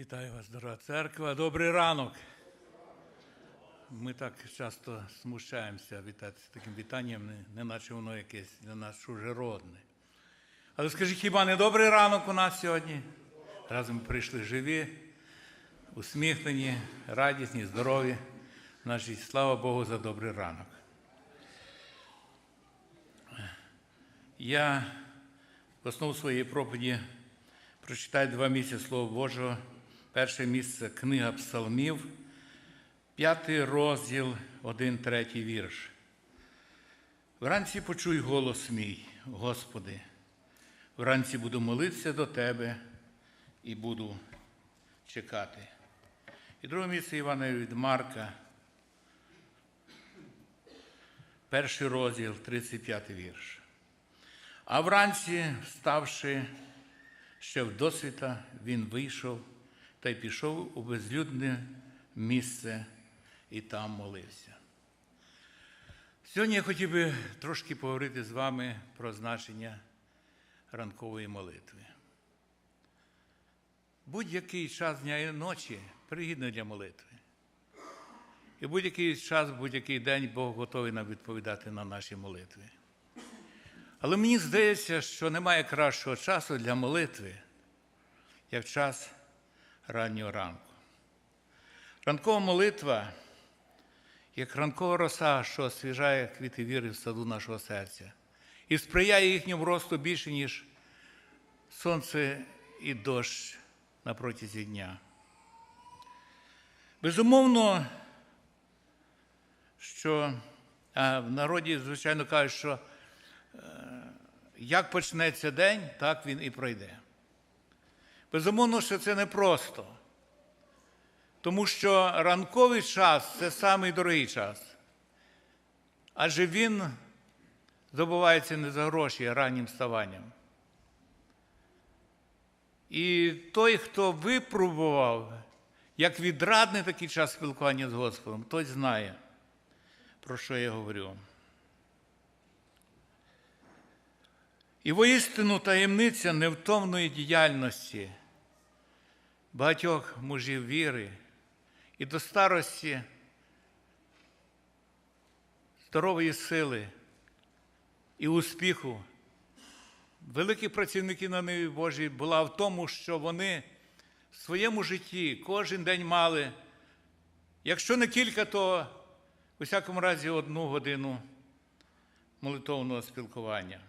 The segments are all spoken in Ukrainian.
Вітаю вас, дорога церква. Добрий ранок. Ми так часто смущаємося вітати таким вітанням, не, наче воно якесь для нас чужеродне. Але скажіть, хіба не добрий ранок у нас сьогодні? Разом прийшли живі, усміхнені, радісні, здорові. Наші слава Богу за добрий ранок. Я в основу своєї проповіді прочитаю два місця Слова Божого. Перше місце книга Псалмів, п'ятий розділ, один третій вірш. Вранці почуй голос мій, Господи. Вранці буду молитися до Тебе і буду чекати. І друге місце Івана від Марка, перший розділ, 35 вірш. А вранці, вставши ще в досвіта, він вийшов та й пішов у безлюдне місце і там молився. Сьогодні я хотів би трошки поговорити з вами про значення ранкової молитви. Будь-який час дня і ночі пригідний для молитви. І будь-який час, будь-який день Бог готовий нам відповідати на наші молитви. Але мені здається, що немає кращого часу для молитви, як час раннього ранку. Ранкова молитва, як ранкова роса, що освіжає квіти віри в саду нашого серця, і сприяє їхньому росту більше, ніж сонце і дощ на протязі дня. Безумовно, що а в народі, звичайно, кажуть, що як почнеться день, так він і пройде. Безумовно, що це непросто, тому що ранковий час це самий дорогий час. Адже він здобувається не за гроші, а раннім вставанням. І той, хто випробував, як відрадний такий час спілкування з Господом, той знає, про що я говорю. І воістину таємниця невтомної діяльності багатьох мужів віри і до старості здорової сили і успіху великих працівників на ниві Божій була в тому, що вони в своєму житті кожен день мали, якщо не кілька, то у всякому разі одну годину молитовного спілкування.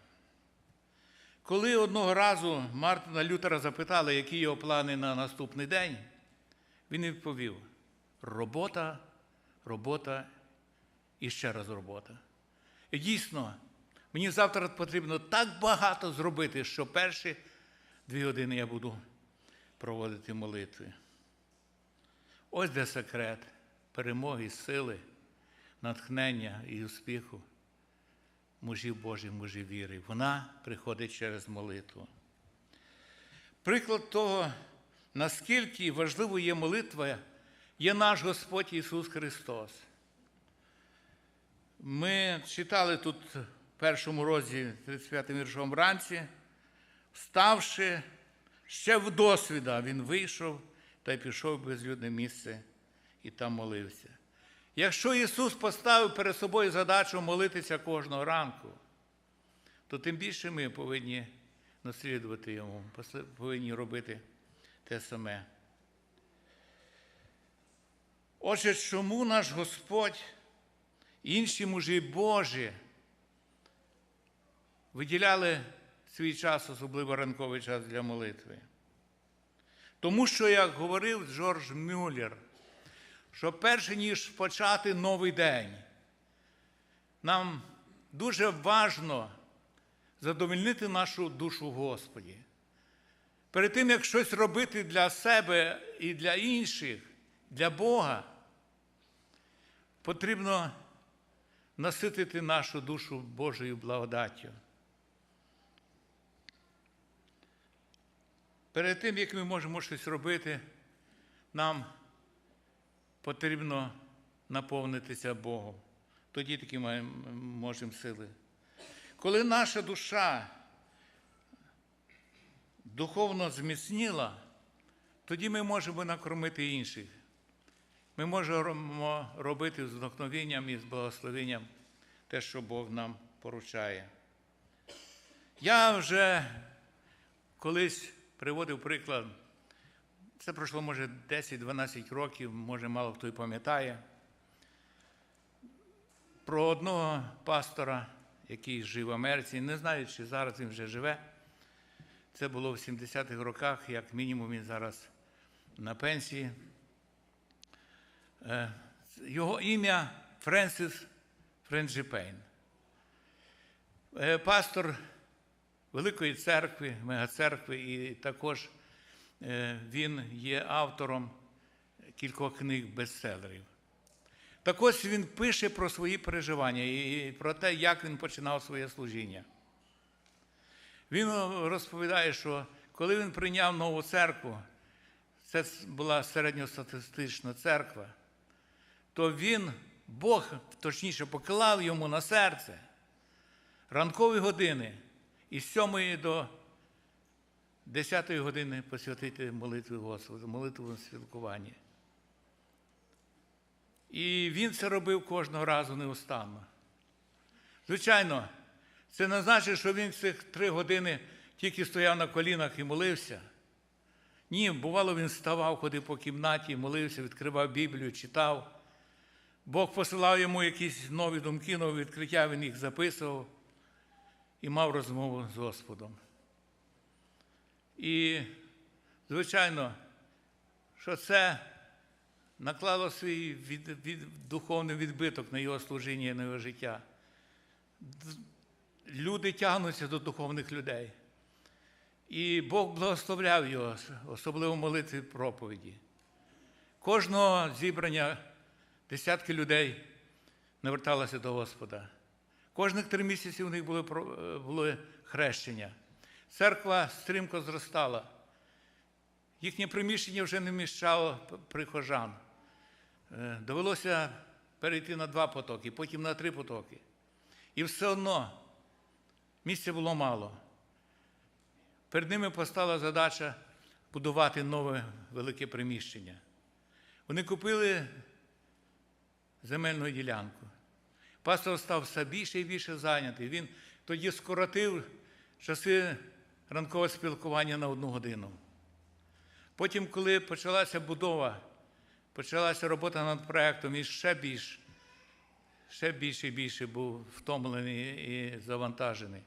Коли одного разу Мартина Лютера запитали, які його плани на наступний день, він відповів: робота, робота і ще раз робота. І дійсно, мені завтра потрібно так багато зробити, що перші дві години я буду проводити молитви. Ось де секрет перемоги, сили, натхнення і успіху мужів Божих, мужів віри. Вона приходить через молитву. Приклад того, наскільки важливою є молитва, є наш Господь Ісус Христос. Ми читали тут в першому розділі 35-м віршом вранці, вставши ще в досвіда, Він вийшов та й пішов в безлюдне місце і там молився. Якщо Ісус поставив перед собою задачу молитися кожного ранку, то тим більше ми повинні наслідувати Йому, повинні робити те саме. Отже, чому наш Господь, інші мужі Божі виділяли свій час, особливо ранковий час для молитви? Тому що, як говорив Джордж Мюллер, що перше ніж почати новий день, нам дуже важно задовольнити нашу душу в Господі. Перед тим, як щось робити для себе і для інших, для Бога, потрібно наситити нашу душу Божою благодаттю. Перед тим, як ми можемо щось робити, нам потрібно наповнитися Богом. Тоді таки ми можемо сили. Коли наша душа духовно зміцніла, тоді ми можемо накормити інших. Ми можемо робити з вдохновенням і з благословенням те, що Бог нам поручає. Я вже колись приводив приклад, це пройшло, може, 10-12 років, може, мало хто й пам'ятає, про одного пастора, який жив в Америці, не знаю, чи зараз він вже живе. Це було в 70-х роках, як мінімум він зараз на пенсії. Е, Його ім'я Френсіс Френджіпейн. Е, Пастор Великої церкви, мегацеркви, і також він є автором кількох книг бестселерів. Так ось він пише про свої переживання і про те, як він починав своє служіння. Він розповідає, що коли він прийняв нову церкву, це була середньостатистична церква, то він, Бог, точніше, поклав йому на серце ранкові години із 7 до 10 години посвятити молитві Господу, молитву святкування. І він це робив кожного разу неустанно. Звичайно, це не значить, що він цих три години тільки стояв на колінах і молився. Ні, бувало, він ставав, ходив по кімнаті, молився, відкривав Біблію, читав. Бог посилав йому якісь нові думки, нові відкриття, він їх записував і мав розмову з Господом. І, звичайно, що це наклало свій від, від, духовний відбиток на його служіння і на його життя. Люди тягнуться до духовних людей. І Бог благословляв його, особливо молитві проповіді. Кожного зібрання десятки людей наверталися до Господа. Кожних три місяці у них були, були хрещення. Церква стрімко зростала. Їхнє приміщення вже не вміщало прихожан. Е, Довелося перейти на два потоки, потім на три потоки. І все одно місця було мало. Перед ними постала задача будувати нове велике приміщення. Вони купили земельну ділянку. Пастор став все більше і більше зайнятий. Він тоді скоротив часи ранкового спілкування на одну годину. Потім, коли почалася будова, почалася робота над проєктом, і ще більш, ще більше і більше був втомлений і завантажений.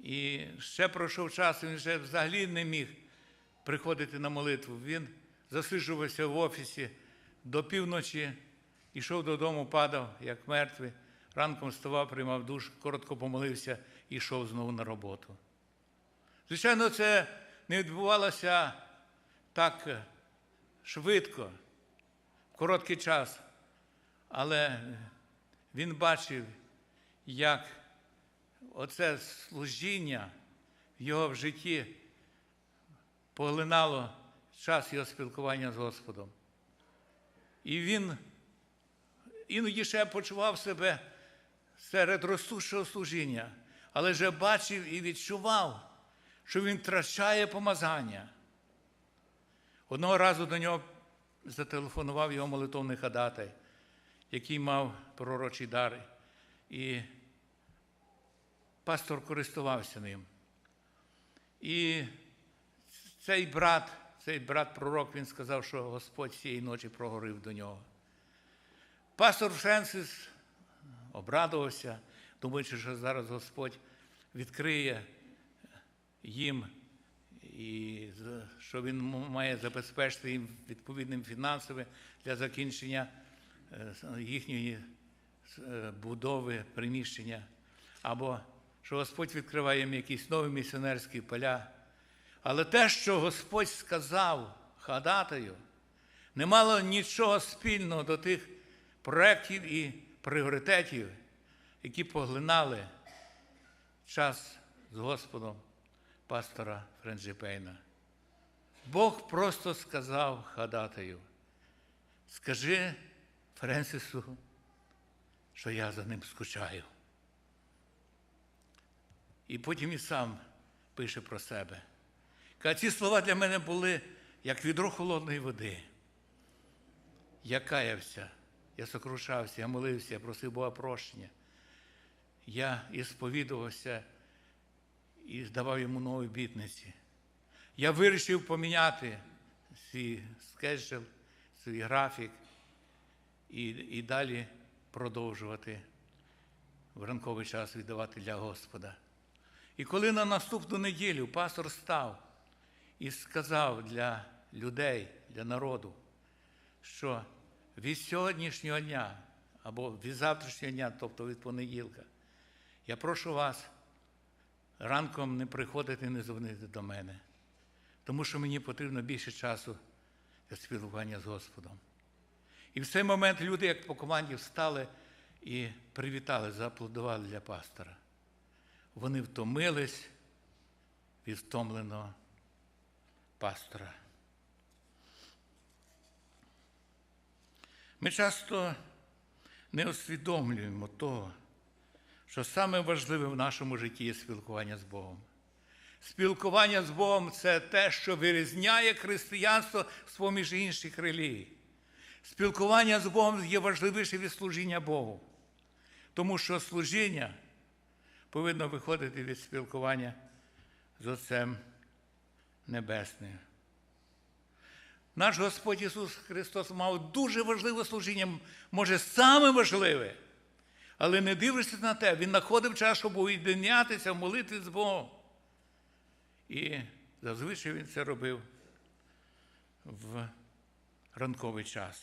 І ще пройшов час, він вже взагалі не міг приходити на молитву. Він засиджувався в офісі до півночі, йшов додому, падав, як мертвий. Ранком вставав, приймав душ, коротко помолився і йшов знову на роботу. Звичайно, це не відбувалося так швидко, в короткий час, але він бачив, як оце служіння в його в житті поглинало час його спілкування з Господом. І він іноді ще почував себе серед ростущого служіння, але вже бачив і відчував, що він втрачає помазання. Одного разу до нього зателефонував його молитовний хадатай, який мав пророчий дар. І пастор користувався ним. І цей брат, цей брат-пророк, він сказав, що Господь цієї ночі прогорив до нього. Пастор Френсис обрадувався, думаючи, що зараз Господь відкриє їм, і що він має забезпечити їм відповідним фінансовим для закінчення їхньої будови, приміщення, або що Господь відкриває їм якісь нові місіонерські поля. Але те, що Господь сказав хадатаю, не мало нічого спільного до тих проєктів і пріоритетів, які поглинали час з Господом пастора Френджіпейна. Бог просто сказав хадатаю, скажи Френсису, що я за ним скучаю. І потім і сам пише про себе. Каже, ці слова для мене були як відро холодної води. Я каявся, я сокрушався, я молився, я просив Бога прощення. Я і сповідувався і здавав йому нові обітниці. Я вирішив поміняти свій скеджел, свій графік і, і далі продовжувати в ранковий час віддавати для Господа. І коли на наступну неділю пастор став і сказав для людей, для народу, що від сьогоднішнього дня або від завтрашнього дня, тобто від понеділка, я прошу вас ранком не приходити, не дзвонити до мене, тому що мені потрібно більше часу для спілкування з Господом. І в цей момент люди, як по команді, встали і привітали, зааплодували для пастора. Вони втомились від втомленого пастора. Ми часто не усвідомлюємо того, що саме важливе в нашому житті є спілкування з Богом. Спілкування з Богом це те, що вирізняє християнство з поміж інших релігій. Спілкування з Богом є важливіше від служіння Богу. Тому що служіння повинно виходити від спілкування з Отцем Небесним. Наш Господь Ісус Христос мав дуже важливе служіння, може, саме важливе. Але не дивлячись на те, Він знаходив час, щоб уєдинятися в молитві з Богом. І зазвичай він це робив в ранковий час.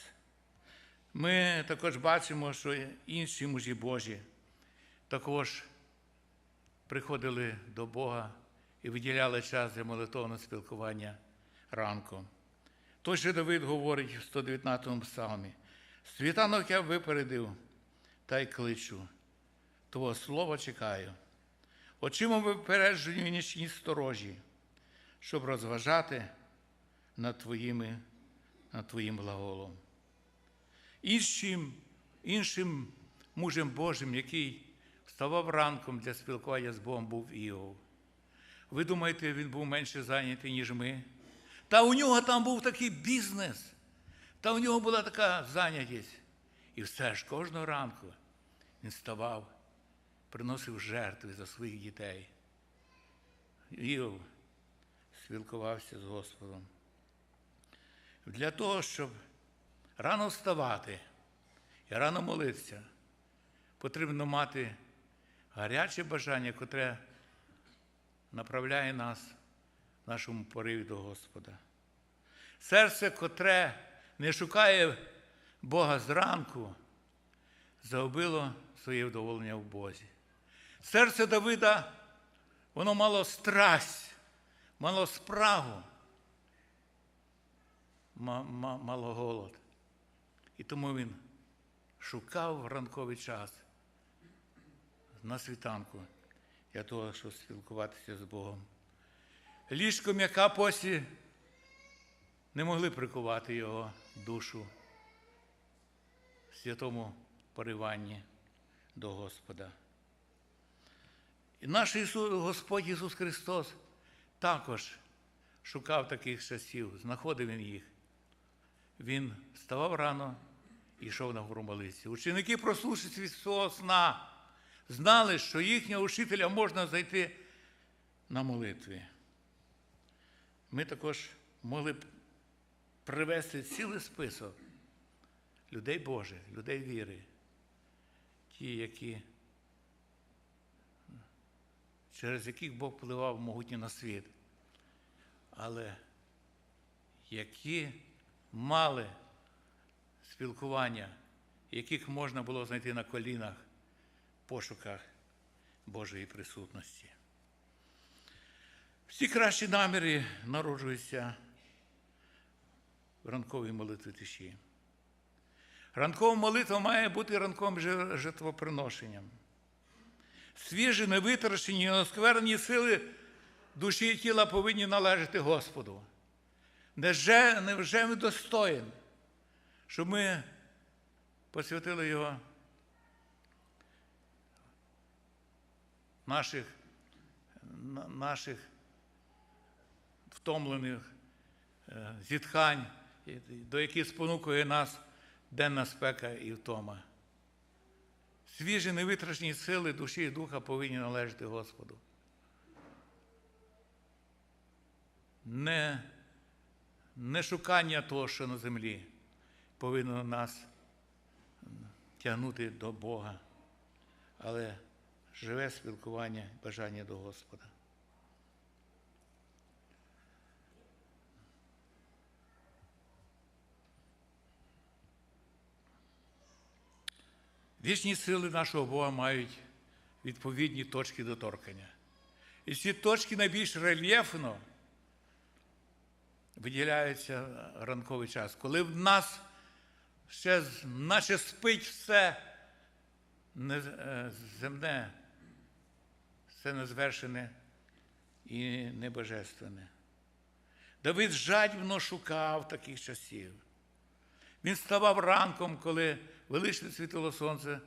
Ми також бачимо, що інші мужі Божі також приходили до Бога і виділяли час для молитовного спілкування ранком. Той же Давид говорить в 119 му псалмі: світанок я випередив та й кличу, Твого слова чекаю. Очима випереджую нічні сторожі, щоб розважати над Твоїми, над Твоїм глаголом. Іншим, іншим мужем Божим, який вставав ранком для спілкування з Богом, був Іов. Ви думаєте, він був менше зайнятий, ніж ми? Та у нього там був такий бізнес, та у нього була така зайнятість. І все ж кожного ранку він вставав, приносив жертви за своїх дітей. Іов спілкувався з Господом. Для того, щоб рано вставати і рано молитися, потрібно мати гаряче бажання, котре направляє нас в нашому пориві до Господа. Серце, котре не шукає Бога зранку, загубило своє вдоволення в Бозі. Серце Давида, воно мало страсть, мало спрагу, мало голод. І тому він шукав в ранковий час на світанку для того, щоб спілкуватися з Богом. Ліжко м'яка посі не могли прикувати його душу святому пориванні до Господа. І наш Ісус, Господь Ісус Христос також шукав таких часів, знаходив Він їх. Він вставав рано і йшов на гору молитися. Ученики, прослушались від свого сна, знали, що їхнього учителя можна зайти на молитві. Ми також могли б привести цілий список людей Божих, людей віри, ті, які, через яких Бог впливав могутньо на світ, але які мали спілкування, яких можна було знайти на колінах пошуках Божої присутності. Всі кращі наміри народжуються в ранковій молитві тиші. Ранкова молитва має бути ранковим жертвоприношенням. Свіжі, невитрачені, осквернені сили душі і тіла повинні належати Господу. Невже, невже ми достоїн, щоб ми посвятили його наших, наших втомлених е, зітхань, до яких спонукує нас денна спека і втома. Свіжі невитрачені сили душі і духа повинні належати Господу. Не, не шукання того, що на землі, повинно нас тягнути до Бога, але живе спілкування, бажання до Господа. Вічні сили нашого Бога мають відповідні точки доторкання. І ці точки найбільш рельєфно виділяються ранковий час, коли в нас ще наче спить все е, земне, все незвершене і небожественне. Давид жадібно шукав таких часів. Він ставав ранком, коли величне світило сонце,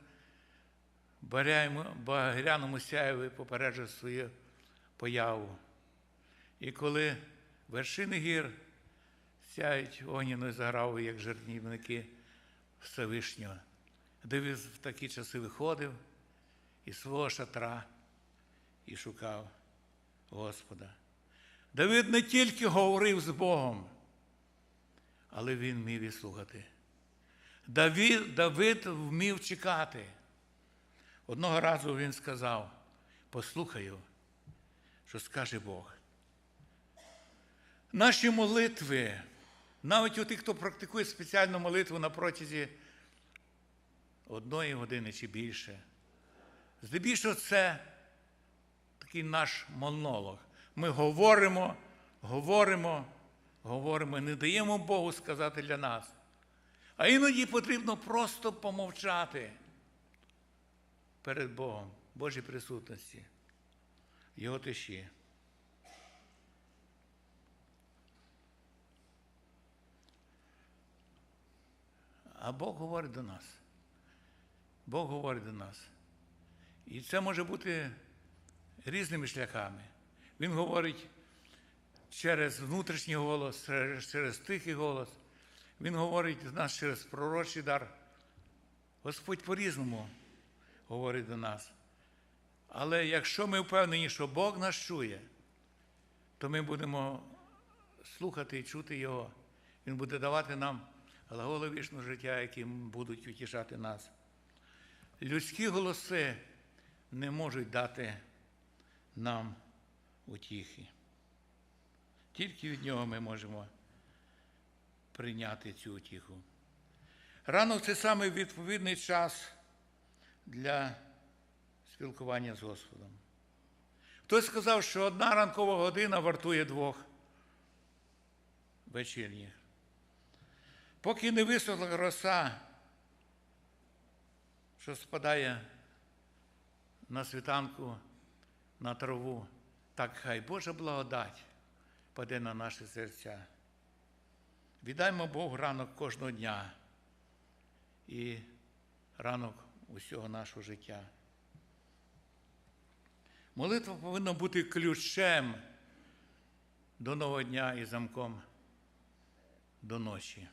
багряному сяєві попереджує свою появу. І коли вершини гір сяють огняною загравою, як жертвнівники Всевишнього, Давид в такі часи виходив із свого шатра і шукав Господа. Давид не тільки говорив з Богом, але він вмів і слухати. Давид, Давид вмів чекати. Одного разу він сказав: послухаю, що скаже Бог. Наші молитви, навіть у тих, хто практикує спеціальну молитву на протязі одної години чи більше, здебільшого це такий наш монолог. Ми говоримо, говоримо, говоримо, не даємо Богу сказати для нас. А іноді потрібно просто помовчати перед Богом, Божій присутності, Його тиші. А Бог говорить до нас. Бог говорить до нас. І це може бути різними шляхами. Він говорить через внутрішній голос, через, тихий голос. Він говорить до нас через пророчий дар. Господь по-різному говорить до нас. Але якщо ми впевнені, що Бог нас чує, то ми будемо слухати і чути Його. Він буде давати нам глаголи життя, які будуть утішати нас. Людські голоси не можуть дати нам утіхи. Тільки від нього ми можемо прийняти цю утіху. Ранок це саме відповідний час для спілкування з Господом. Хтось сказав, що одна ранкова година вартує двох вечірніх. Поки не висохла роса, що спадає на світанку, на траву, так хай Божа благодать паде на наші серця. Віддаймо Богу ранок кожного дня і ранок усього нашого життя. Молитва повинна бути ключем до нового дня і замком до ночі.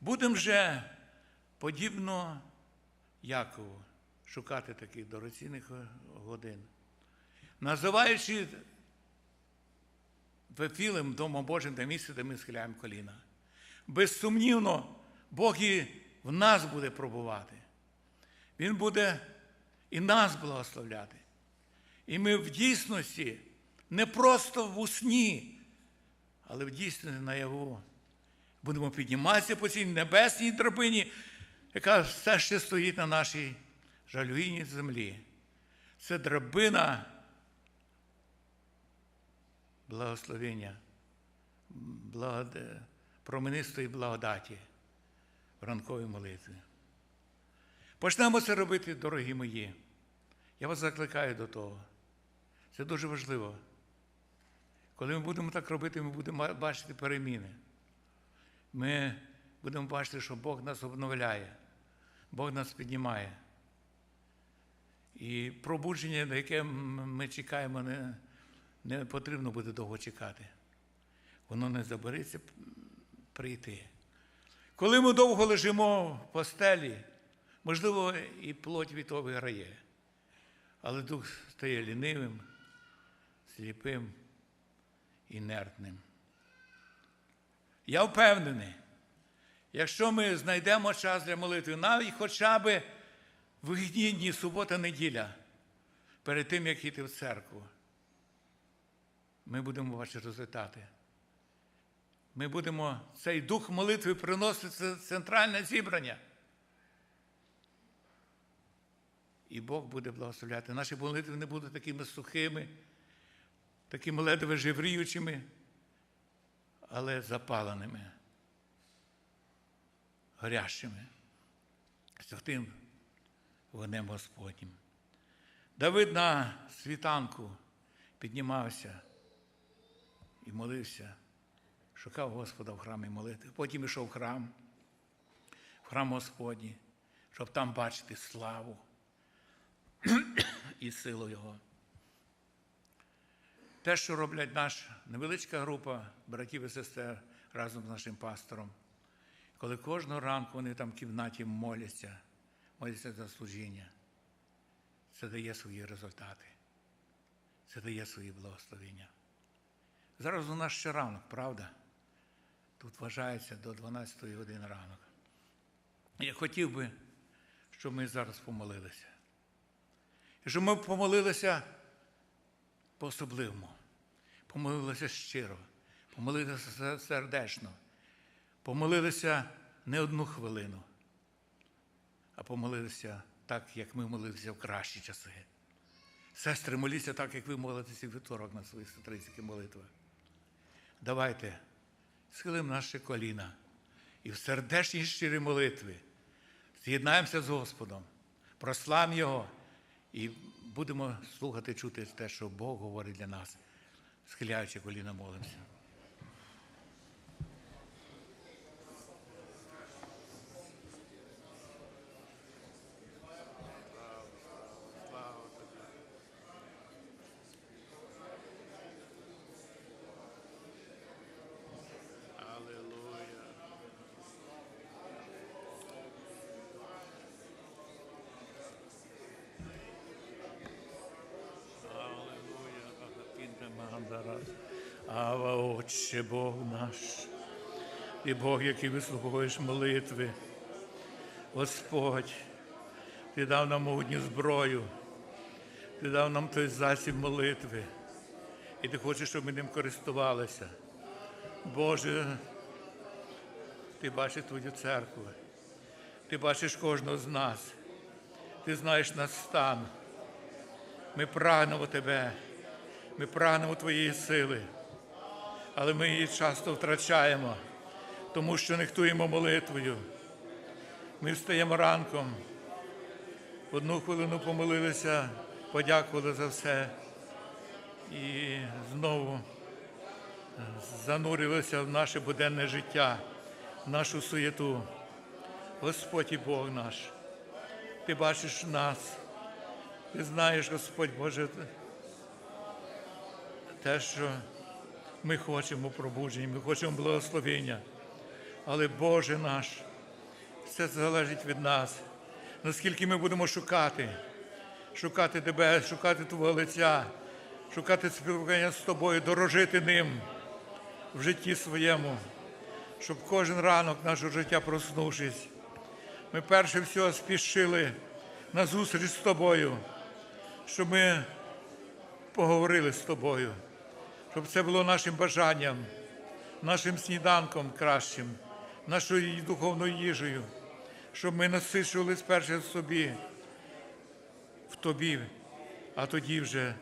Будемо вже подібно Якову шукати таких дорогоцінних годин, називаючи Вефілем Домом Божим те місце, де ми схиляємо коліна. Безсумнівно, Бог і в нас буде пробувати. Він буде і нас благословляти. І ми в дійсності, не просто в усні, але в дійсності наяву будемо підніматися по цій небесній драбині, яка все ще стоїть на нашій жалюгідній землі. Це драбина благословення, благод... променистої благодаті в ранковій молитві. Почнемо це робити, дорогі мої. Я вас закликаю до того. Це дуже важливо. Коли ми будемо так робити, ми будемо бачити переміни. Ми будемо бачити, що Бог нас обновляє, Бог нас піднімає. І пробудження, на яке ми чекаємо, не, Не потрібно буде довго чекати. Воно не забереться прийти. Коли ми довго лежимо в постелі, можливо, і плоть від того виграє, але дух стає лінивим, сліпим, інертним. Я впевнений, якщо ми знайдемо час для молитви, навіть хоча б вихідні дні, субота, неділя, перед тим, як йти в церкву, ми будемо бачити результати. Ми будемо цей дух молитви приносити в центральне зібрання. І Бог буде благословляти. Наші молитви не будуть такими сухими, такими ледве живріючими, але запаленими, горящими, святим вогнем Господнім. Давид на світанку піднімався і молився, шукав Господа в храмі молитви. Потім йшов в храм, в храм Господній, щоб там бачити славу і силу Його. Те, що роблять наша невеличка група братів і сестер разом з нашим пастором, коли кожного ранку вони там в кімнаті моляться, моляться за служіння, це дає свої результати, це дає свої благословення. Зараз у нас ще ранок, правда? Тут вважається до 12 години ранок. Я хотів би, щоб ми зараз помолилися. І щоб ми помолилися по-особливому, помолилися щиро, помолилися сердечно, помолилися не одну хвилину, а помолилися так, як ми молилися в кращі часи. Сестри, моліться так, як ви молитеся в вівторок на своїх сестринських молитвах. Давайте схилимо наші коліна і в сердечній щирі молитви з'єднаємося з Господом, прославимо Його і будемо слухати, чути те, що Бог говорить для нас, схиляючи коліна молимося. Бог наш, і Бог, який вислуховуєш молитви. Господь, Ти дав нам могутню зброю, Ти дав нам той засіб молитви, і Ти хочеш, щоб ми ним користувалися. Боже, Ти бачиш Твою церкву, Ти бачиш кожного з нас, Ти знаєш наш стан. Ми прагнемо Тебе, ми прагнемо Твоєї сили, але ми її часто втрачаємо, тому що нехтуємо молитвою. Ми встаємо ранком, одну хвилину помолилися, подякували за все і знову занурилися в наше буденне життя, в нашу суєту. Господь і Бог наш, Ти бачиш нас. Ти знаєш, Господь Боже, те, що ми хочемо пробудження, ми хочемо благословення. Але Боже наш, все залежить від нас. Наскільки ми будемо шукати, шукати Тебе, шукати Твого лиця, шукати спілкування з тобою, дорожити ним в житті своєму, щоб кожен ранок нашого життя проснувшись, ми перше всього спішили на зустріч з тобою, щоб ми поговорили з тобою, щоб це було нашим бажанням, нашим сніданком кращим, нашою духовною їжею, щоб ми насичувались перше в собі, в тобі, а тоді вже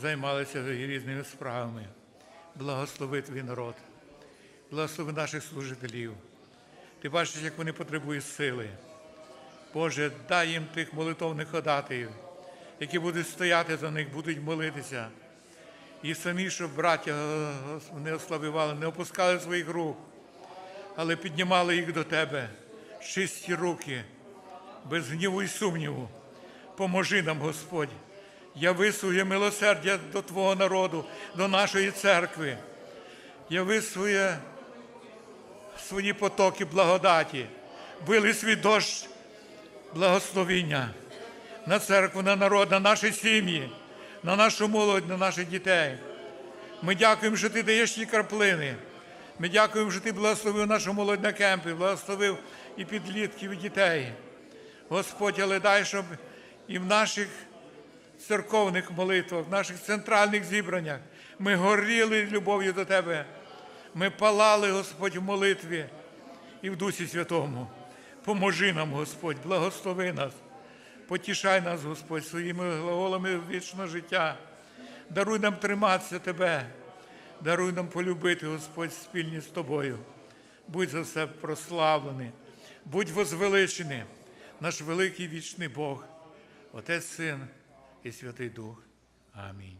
займалися різними справами. Благослови твій народ, благослови наших служителів. Ти бачиш, як вони потребують сили. Боже, дай їм тих молитовних ходатаїв, які будуть стояти за них, будуть молитися. І самі, щоб браття не ослабивали, не опускали своїх рук, але піднімали їх до Тебе, чисті руки, без гніву і сумніву. Поможи нам, Господь, яви своє милосердя до Твого народу, до нашої церкви. Яви своє, свої потоки благодаті, били свій дощ благословіння на церкву, на народ, на наші сім'ї, на нашу молодь, на наших дітей. Ми дякуємо, що ти даєш ті краплини. Ми дякуємо, що ти благословив нашу молодь на кемпі, благословив і підлітків, і дітей. Господь, але дай, щоб і в наших церковних молитвах, в наших центральних зібраннях ми горіли любов'ю до Тебе. Ми палали, Господь, в молитві і в Дусі Святому. Поможи нам, Господь, благослови нас, потішай нас, Господь, своїми глаголами вічного життя. Даруй нам триматися Тебе, даруй нам полюбити, Господь, спільні з Тобою. Будь за все прославлений, будь возвеличений, наш великий вічний Бог, Отець Син і Святий Дух. Амінь.